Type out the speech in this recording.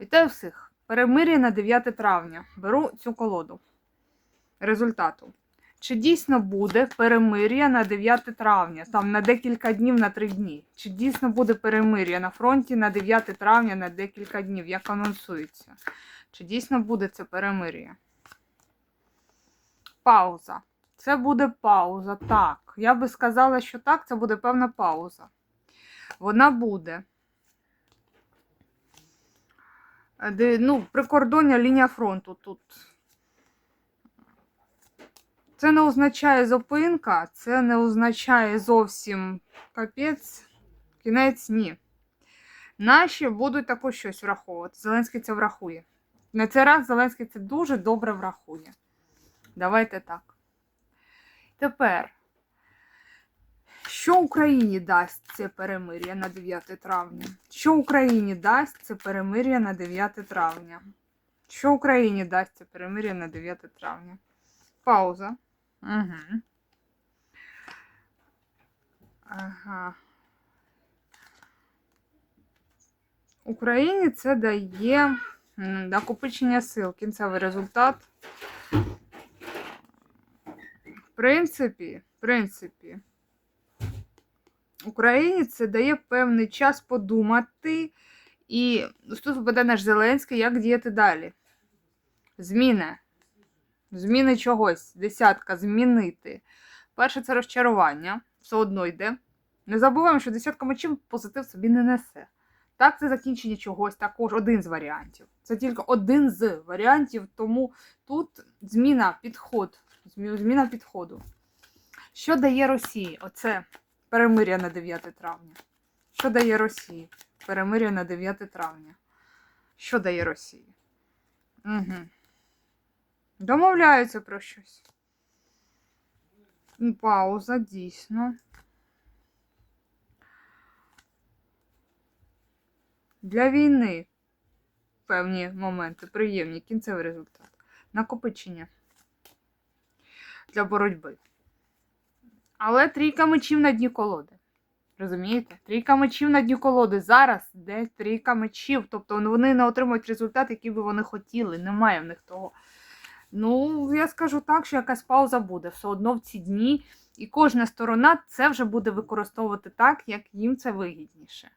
Вітаю всіх! Перемир'я на 9 травня. Беру цю колоду. Результату. Чи дійсно буде перемир'я на 9 травня, там на декілька днів, на 3 дні? Чи дійсно буде перемир'я на фронті на 9 травня на декілька днів, як анонсується? Чи дійсно буде це перемир'я? Пауза. Це буде пауза. Так. Я би сказала, що так, це буде певна пауза. Вона буде. Де, ну, прикордоння лінія фронту тут. Це не означає зупинка, це не означає зовсім капець, кінець ні. Наші будуть також щось враховувати. Зеленський це врахує. На цей раз Зеленський це дуже добре врахує. Давайте так. Тепер, що Україні дасть це перемир'я на 9 травня? Що Україні дасть це перемир'я на 9 травня? Що Україні дасть це перемир'я на 9 травня? Пауза. Угу. Ага. Україні це дає накопичення сил, кінцевий результат. В принципі, в принципі, Україні це дає певний час подумати, і тут випаде наш Зеленський, як діяти далі. Зміни. Зміни чогось. Десятка, змінити. Перше це розчарування. Все одно йде. Не забуваємо, що десятка мечів позитив собі не несе. Так, це закінчення чогось, також один з варіантів. Це тільки один з варіантів, тому тут зміна підход. Зміна підходу. Що дає Росії? Оце перемир'я на 9 травня. Що дає Росії? Перемир'я на 9 травня. Що дає Росії? Угу. Домовляються про щось. Ну, Пауза, дійсно. Для війни певні моменти, приємні, кінцевий результат. Накопичення для боротьби. Але трійка мечів на дні колоди. Розумієте? Трійка мечів на дні колоди. Зараз де трійка мечів. Тобто вони не отримують результат, який би вони хотіли. Немає в них того. Ну, я скажу так, що якась пауза буде все одно в ці дні, і кожна сторона це вже буде використовувати так, як їм це вигідніше.